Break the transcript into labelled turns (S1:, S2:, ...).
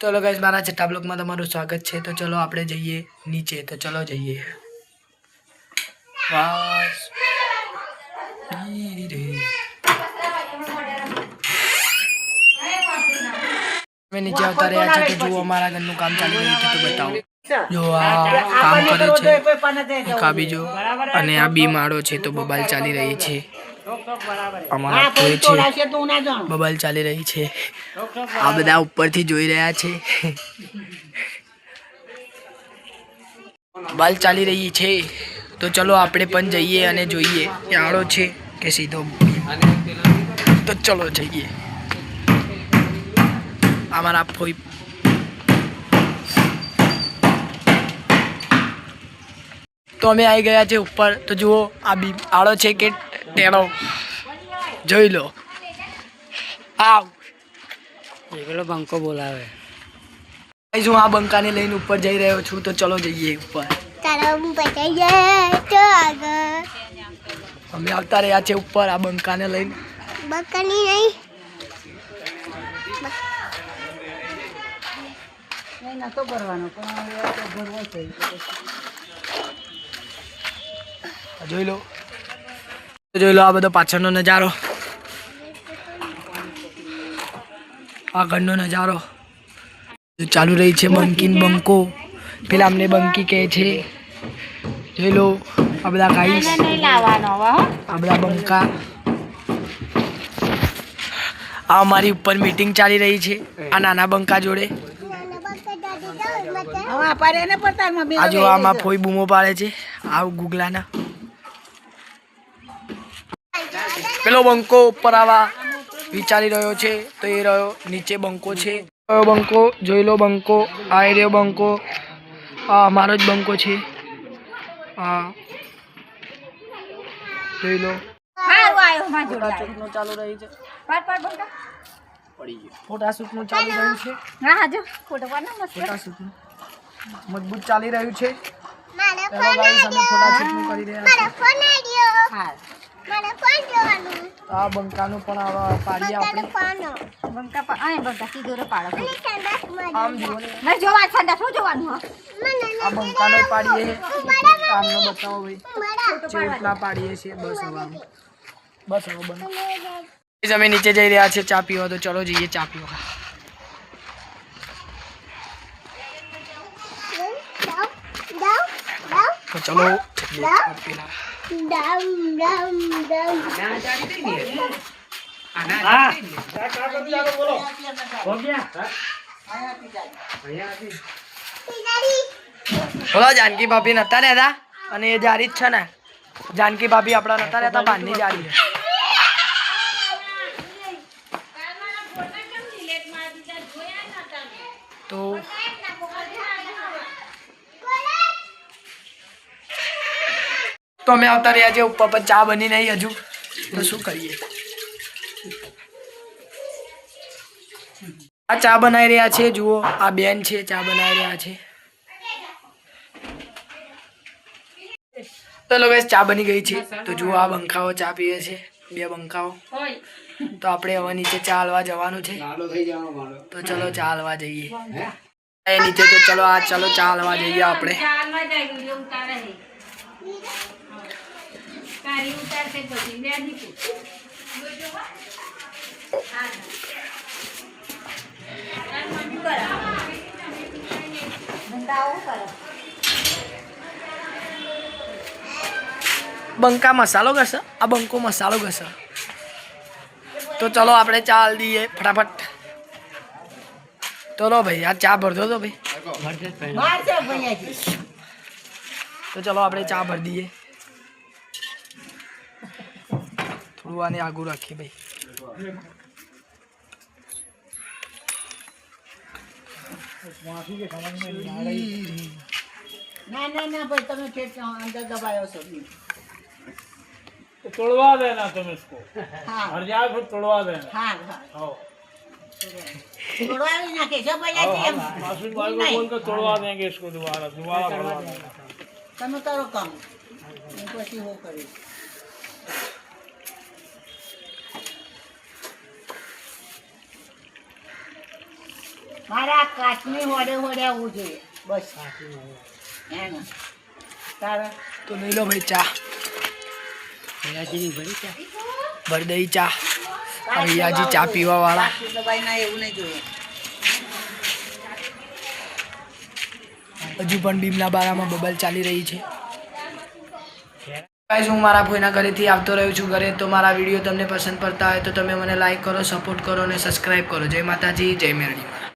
S1: ચલો ગાઈસ મારા છઠ્ઠા બ્લોકમાં તમારું સ્વાગત છે તો ચલો આપણે જઈએ નીચે તો ચલો જઈએ. અમે નીચે આવતા રહ્યા છે તો જુઓ અમારા ઘરનું કામ ચાલી રહ્યું છે તો બતાવો જો આ કામ કરે છે અને આ બી માળો છે તો બબાલ ચાલી રહી છે અમારા કોઈ છે. બબાલ ચાલી રહી છે. આ બધા ઉપરથી જોઈ રહ્યા છે. બલ ચાલી રહી છે. તો ચલો આપણે પણ જઈએ અને જોઈએ કે આડો છે કે સીધો. તો ચલો જઈએ. અમારા ફોઈ તો અમે આવી ગયા છે ઉપર. તો જુઓ આ બી આડો છે કે ટેણો જોઈ લો. આવ.
S2: પેલો બંકો બોલાવે.
S1: ગાઈસ, હું આ બંકાને લઈને ઉપર જઈ રહ્યો છું તો ચલો જઈએ ઉપર.
S3: તારા બતાઈએ તો આગળ.
S1: અમે આવતા રહ્યા છે ઉપર આ બંકાને લઈને.
S3: બંકાની નહીં.
S2: નતો પણ
S1: જોઈ લો. જોઈ લો આ બધો પાછળનો નજારો. આગળનો નજારો. ચાલુ રહી છે બંકીન બંકો. પેલા અમને બંકી કહે છે. જોઈ લો આ બધા ગાઈસ
S2: લાવવાનો હવે હો.
S1: આ બધા બંકા. આ અમારી ઉપર મીટિંગ ચાલી રહી છે. આ નાના બંકા જોડે. આ જો આમાં ફોઈ બૂમો પાડે છે. આ ગુગલાના. પેલો બંકો ઉપર આવા વિચારી રહ્યો છે તો એ રહ્યો નીચે બંકો છે. કયો બંકો? જોઈ લો બંકો. આ એરિયો રહ્યો બંકો. આ અમારો જ બંકો છે. હા જોઈ લો. ચાલુ રહ્યું છે.
S2: પાડ
S1: ફોટાશૂટનું ચાલુ રહ્યું છે.
S2: હા જો. ફોટો
S1: મજબૂત ચાલી રહ્યું છે.
S3: મારા
S2: હા
S3: ફોન જોવાનું.
S1: છીએ તો આ બંકાનું પણ આવા પાડીએ આપણે.
S2: બંકા આ બંકા સીધો રે પાડો.
S3: અને સંડાસમાં
S1: આમ જુઓ ને.
S2: જોવા સંડા શું જોવાનું?
S1: આ બંકાનો પાડીએ. આમનો બતાવો ભાઈ. પાડીએ છીએ બસ હવે. બસ હવે બંધ અમે નીચે જઈ રહ્યા છીએ ચા પીવા તો ચલો જઈએ ચા પીવા. ચલો જઈએ બોલો જાનકી ભાભી નતા રહેતા અને એ જારી જ છે ને જાનકી ભાભી આપણા નતા રહેતા બહારની જારી છે તો તો અમે આવતા રહ્યા છીએ ઉપર પર ચા બની નહીં હજુ. તો શું કરીએ? આ ચા બનાવી રહ્યા છે, જુઓ. આ બેન છે, ચા બનાવી રહ્યા છે. તો લોકો ચા બની ગઈ છે. તો જુઓ, આ બંકાઓ ચા પીવે છે. બે બંકાઓ તો આપણે હવે નીચે ચા હલવા જવાનું છે. તો ચલો ચા હલવા જઈએ. નીચે તો ચલો, આ ચલો ચા હલવા જઈએ આપણે.
S2: બંકા આવું કરે
S1: બંકા મસાલો ઘસે? આ બંકો મસાલો ઘસે. તો ચલો આપણે ચા દઈએ ફટાફટ. તો લો ભાઈ આ ચા ભરતો તો ભાઈ. તો ચલો આપણે ચા ભરી દઈએ. થોડું આને આગું રાખીએ ભાઈ
S2: ના ના ના ભાઈ તમે ઠેઠ અંદર દબાયો છો
S4: तो तोड़वा देना तुम इसको
S2: હા
S4: हर जाए फिर तोड़वा देना
S2: હા હા
S4: आओ
S2: તોડવાવી નાખે છે
S4: आओ
S2: ભૈયાજી એમ
S4: हम मासूम भाई को बोल कर तोड़वा देंगे इसको दोबारा दोबारा भरवा देना
S2: તમે કરો કામ હું પછી હું કરીશ મારે કાચની હોડે હોડે આવવું જોઈએ. બસ એમ. તારે?
S1: તો લઈ લો ભાઈ ચા. ભરી દઈ ચા. પીવા વાળા
S2: એવું નહીં જોઈએ.
S1: હજુ પણ બીમના બારામાં બબલ ચાલી રહી છે. ગાઈઝ હું મારા ફોઈના ઘરેથી આવતો રહ્યો છું ઘરે તો મારા વીડિયો તમને પસંદ પડતા હોય તો તમે મને લાઈક કરો સપોર્ટ કરો અને સબસ્ક્રાઈબ કરો. જય માતાજી જય મેરડીમાં.